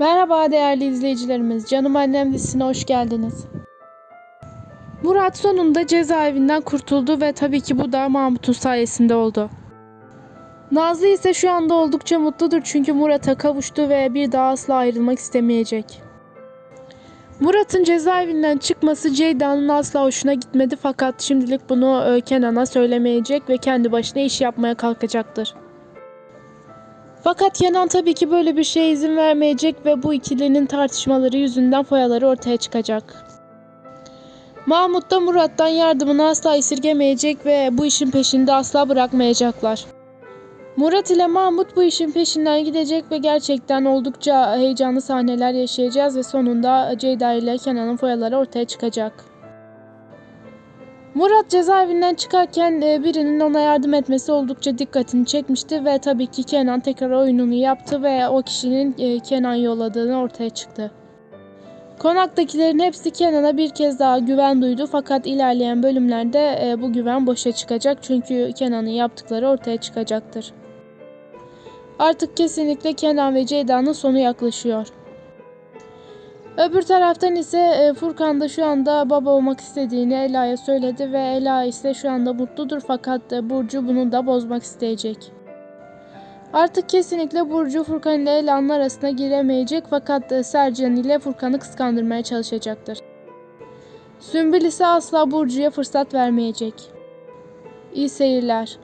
Merhaba değerli izleyicilerimiz. Canım Annem dizisine hoş geldiniz. Murat sonunda cezaevinden kurtuldu ve tabii ki bu da Mahmut'un sayesinde oldu. Nazlı ise şu anda oldukça mutludur çünkü Murat'a kavuştu ve bir daha asla ayrılmak istemeyecek. Murat'ın cezaevinden çıkması Ceyda'nın asla hoşuna gitmedi fakat şimdilik bunu e, Kenan'a söylemeyecek ve kendi başına iş yapmaya kalkacaktır. Fakat Kenan tabii ki böyle bir şeye izin vermeyecek ve bu ikilinin tartışmaları yüzünden foyaları ortaya çıkacak. Mahmut da Murat'tan yardımını asla esirgemeyecek ve bu işin peşinde asla bırakmayacaklar. Murat ile Mahmut bu işin peşinden gidecek ve gerçekten oldukça heyecanlı sahneler yaşayacağız ve sonunda Ceyda ile Kenan'ın foyaları ortaya çıkacak. Murat cezaevinden çıkarken e, birinin ona yardım etmesi oldukça dikkatini çekmişti ve tabii ki Kenan tekrar oyununu yaptı ve o kişinin e, Kenan yolladığını ortaya çıktı. Konaktakilerin hepsi Kenan'a bir kez daha güven duydu fakat ilerleyen bölümlerde e, bu güven boşa çıkacak çünkü Kenan'ın yaptıkları ortaya çıkacaktır. Artık kesinlikle Kenan ve Ceyda'nın sonu yaklaşıyor. Öbür taraftan ise e, Furkan da şu anda baba olmak istediğini Ela'ya söyledi ve Ela ise şu anda mutludur fakat e, Burcu bunu da bozmak isteyecek. Artık kesinlikle Burcu Furkan ile Ela'nın arasına giremeyecek fakat e, Sercan ile Furkan'ı kıskandırmaya çalışacaktır. Sümbül ise asla Burcu'ya fırsat vermeyecek. İyi seyirler.